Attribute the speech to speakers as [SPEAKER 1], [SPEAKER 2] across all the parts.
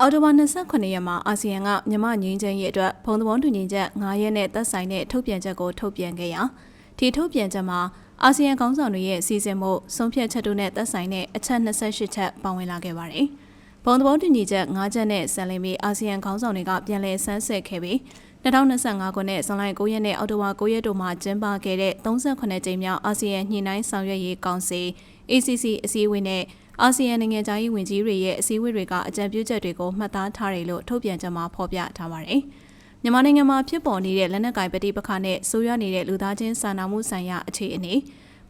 [SPEAKER 1] အော်တိုဘာ29ရက်မှာအာဆီယံကမြန်မာငင်းချမ်းရေးအတွက်ဘုံသဘောတူညီချက်9ရက်နဲ့သက်ဆိုင်တဲ့ထုတ်ပြန်ချက်ကိုထုတ်ပြန်ခဲ့ရာဒီထုတ်ပြန်ချက်မှာအာဆီယံခေါင်းဆောင်တွေရဲ့စီစဉ်မှုဆုံးဖြတ်ချက်တို့နဲ့သက်ဆိုင်တဲ့အချက်28ချက်ပါဝင်လာခဲ့ပါတယ်။ဘုံသဘောတူညီချက်9ချက်နဲ့ဆက်လင်းပြီးအာဆီယံခေါင်းဆောင်တွေကပြန်လည်ဆန်းစစ်ခဲ့ပြီး2025ခုနှစ်ဇွန်လ9ရက်နဲ့အောက်တိုဘာ9ရက်တို့မှာကျင်းပခဲ့တဲ့38ကြိမ်မြောက်အာဆီယံညှိနှိုင်းဆောင်ရွက်ရေးကောင်စီ ACC အစည်းအဝေးနဲ့ အာဆီယံနိုင်ငံသားရေးဝန်ကြီးတွေရဲ့အစည်းအဝေးတွေကအကြံပြုချက်တွေကိုမှတ်သားထားတယ်လို့ထုတ်ပြန်ချက်မှာဖော်ပြထားပါတယ်။မြန်မာနိုင်ငံမှာဖြစ်ပေါ်နေတဲ့လက်နက်ကိုင်ပဋိပက္ခနဲ့ဆိုးရွားနေတဲ့လူသားချင်းစာနာမှုဆိုင်ရာအခြေအနေ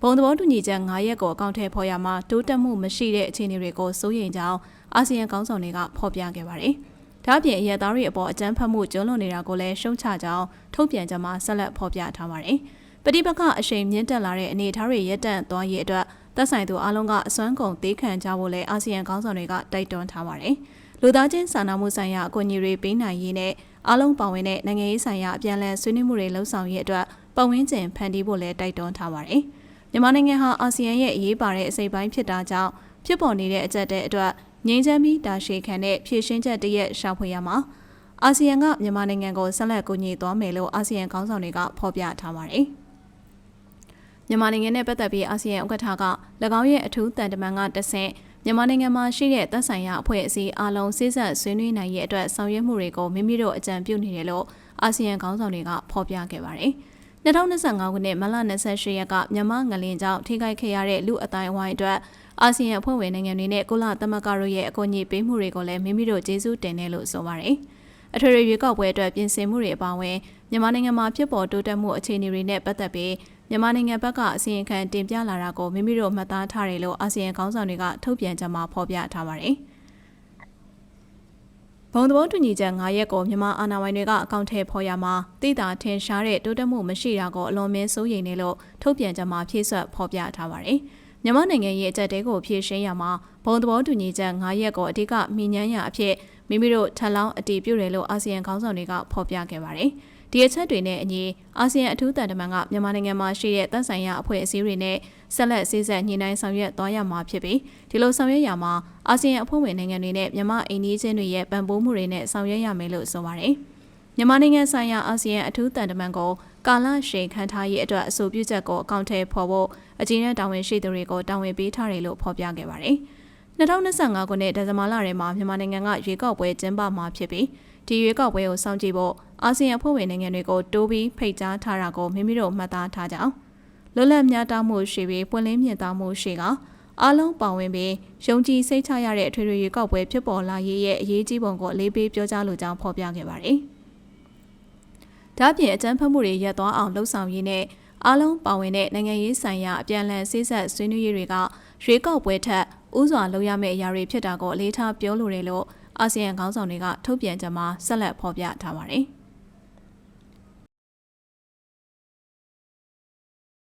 [SPEAKER 1] ဘုံသဘောတူညီချက်9ရက်ကိုအကောင့်ထဲဖော်ရမှာတိုးတက်မှုမရှိတဲ့အခြေအနေတွေကိုစိုးရိမ်ကြောင်းအာဆီယံခေါင်းဆောင်တွေကဖော်ပြခဲ့ပါတယ်။ဒါ့အပြင်အရသားတွေအပေါ်အကြမ်းဖက်မှုကျွလွန်နေတာကိုလည်းရှုံချကြောင်းထုတ်ပြန်ချက်မှာဆက်လက်ဖော်ပြထားပါတယ်။ပဋိပက္ခအရှိန်မြင့်တက်လာတဲ့အနေအထားတွေရပ်တန့်သွားရေးအတွက် သက်ဆိုင်သူအလုံးကအစွမ်းကုန်သေးခံကြဖို့လည်းအာဆီယံခေါင်းဆောင်တွေကတိုက်တွန်းထားပါတယ်။လူသားချင်းစာနာမှုဆိုင်ရာအကူအညီတွေပေးနိုင်ရေးနဲ့အလုံးပါဝင်တဲ့နိုင်ငံရေးဆိုင်ရာအပြန်အလှန်ဆွေးနွေးမှုတွေလှုပ်ဆောင်ရေးအတွက်ပတ်ဝန်းကျင်ဖန်တီးဖို့လည်းတိုက်တွန်းထားပါတယ်။မြန်မာနိုင်ငံဟာအာဆီယံရဲ့အရေးပါတဲ့အစိပ်ပိုင်းဖြစ်တာကြောင့်ဖြစ်ပေါ်နေတဲ့အကြက်တဲ့အတွက်ငြိမ်းချမ်းပြီးတာရှည်ခံတဲ့ဖြည့်ရှင်းချက်တရက်ရှာဖွေရမှာအာဆီယံကမြန်မာနိုင်ငံကိုဆက်လက်ကူညီသွားမယ်လို့အာဆီယံခေါင်းဆောင်တွေကဖော်ပြထားပါတယ်။ မြန်မာနိုင်ငံနဲ့ပတ်သက်ပြီးအာဆီယံဥက္ကဋ္ဌက၎င်းရဲ့အထူးတန်တမန်ကတဆင့်မြန်မာနိုင်ငံမှာရှိတဲ့သက်ဆိုင်ရာအဖွဲ့အစည်းအလုံးစိစက်ဆွေးနွေးနိုင်ရေးအတွက်ဆောင်ရွက်မှုတွေကိုမိမိတို့အကြံပြုနေတယ်လို့အာဆီယံခေါင်းဆောင်တွေကဖော်ပြခဲ့ပါတယ်။2025ခုနှစ်မလ28ရက်ကမြန်မာငလင်ကြောင့်ထိခိုက်ခဲ့ရတဲ့လူအတိုင်းအဝိုင်းအတွက်အာဆီယံအဖွဲ့ဝင်နိုင်ငံတွေနဲ့ကုလသမဂ္ဂတို့ရဲ့အကူအညီပေးမှုတွေကိုလည်းမိမိတို့ကျေးဇူးတင်တယ်လို့ဆိုပါတယ်။အထွေထွေရွေးကောက်ပွဲအတွက်ပြင်ဆင်မှုတွေအပါအဝင်မြန်မာနိုင်ငံမှာဖြစ်ပေါ်တိုးတက်မှုအခြေအနေတွေနဲ့ပတ်သက်ပြီး မြန်မာနိုင်ငံဘက်ကအစီရင်ခံတင်ပြလာတာကိုမိမိတို့မှတ်သားထားတယ်လို့အာဆီယံခေါင်းဆောင်တွေကထုတ်ပြန်ကြမှာဖော်ပြထားပါတယ်။ဘုံသဘောတူညီချက်9ရက်ကိုမြန်မာအာဏာပိုင်တွေကအကောင့်ထဲဖော်ရမှာတိတာထင်ရှားတဲ့တိုးတက်မှုမရှိတာကိုအလွန်မင်းစိုးရိမ်နေလို့ထုတ်ပြန်ကြမှာဖြည့်ဆွတ်ဖော်ပြထားပါတယ်။မြန်မာနိုင်ငံရဲ့အကြက်တဲကိုဖြည့်ရှင်းရမှာဘုံသဘောတူညီချက်9ရက်ကိုအဓိကမြင်ညမ်းရအဖြစ် မိမိတို့ထပ်လောင်းအတည်ပြုတယ်လို့အာဆီယံခေါင်းဆောင်တွေကဖော်ပြခဲ့ပါတယ်။ဒီအချက်တွေနဲ့အညီအာဆီယံအထူးတန်တမန်ကမြန်မာနိုင်ငံမှာရှိတဲ့တပ်ဆိုင်ရာအဖွဲ့အစည်းတွေနဲ့ဆက်လက်စည်းဆက်ညှိနှိုင်းဆောင်ရွက်သွားရမှာဖြစ်ပြီးဒီလိုဆောင်ရွက်ရမှာအာဆီယံအဖွဲ့ဝင်နိုင်ငံတွေနဲ့မြန်မာအိန္ဒိယချင်းတွေရဲ့ပံ့ပိုးမှုတွေနဲ့ဆောင်ရွက်ရမယ်လို့ဆိုပါတယ်။မြန်မာနိုင်ငံဆိုင်ရာအာဆီယံအထူးတန်တမန်ကိုကာလရှည်ခံထားရေးအတွက်အဆိုပြုချက်ကိုအကောင့်ထဲပေါ်ဖို့အကြီးအကဲတာဝန်ရှိသူတွေကိုတာဝန်ပေးထားတယ်လို့ဖော်ပြခဲ့ပါတယ်။ 2025ခုနှစ်ဒီဇင်ဘာလထဲမှာမြန်မာနိုင်ငံကရွေးကောက်ပွဲကျင်းပမှာဖြစ်ပြီးဒီရွေးကောက်ပွဲကိုစောင့်ကြည့်ဖို့အာဆီယံအဖွဲ့ဝင်နိုင်ငံတွေကိုတိုးပြီးဖိတ်ကြားထားတာကိုမိမိတို့မှတ်သားထားကြအောင်လွတ်လပ်မျှတမှုရှိပြီးပွင့်လင်းမြင်သာမှုရှိကအားလုံးပါဝင်ပြီးယုံကြည်စိတ်ချရတဲ့အထွေထွေရွေးကောက်ပွဲဖြစ်ပေါ်လာရေးရဲ့အရေးကြီးပုံကိုအလေးပေးပြောကြားလိုကြောင်းဖော်ပြခဲ့ပါတယ်။ဒါ့အပြင်အကြမ်းဖက်မှုတွေရပ်သွားအောင်လှုံ့ဆော်ရေးနဲ့အားလုံးပါဝင်တဲ့နိုင်ငံရေးဆိုင်ရာအပြန်အလှန်စိစက်ဆွေးနွေးရေးတွေက ရွေးကောက်ပွဲထက်ဥစွာလုပ်ရမယ့်အရာတွေဖြစ်တာကိုအလေးထားပြောလိုတယ်လို့အာဆီယံခေါင်းဆောင်တွေကထုတ်ပြန်ကြမှာဆက်လက်ဖော်ပြထားပါတယ်။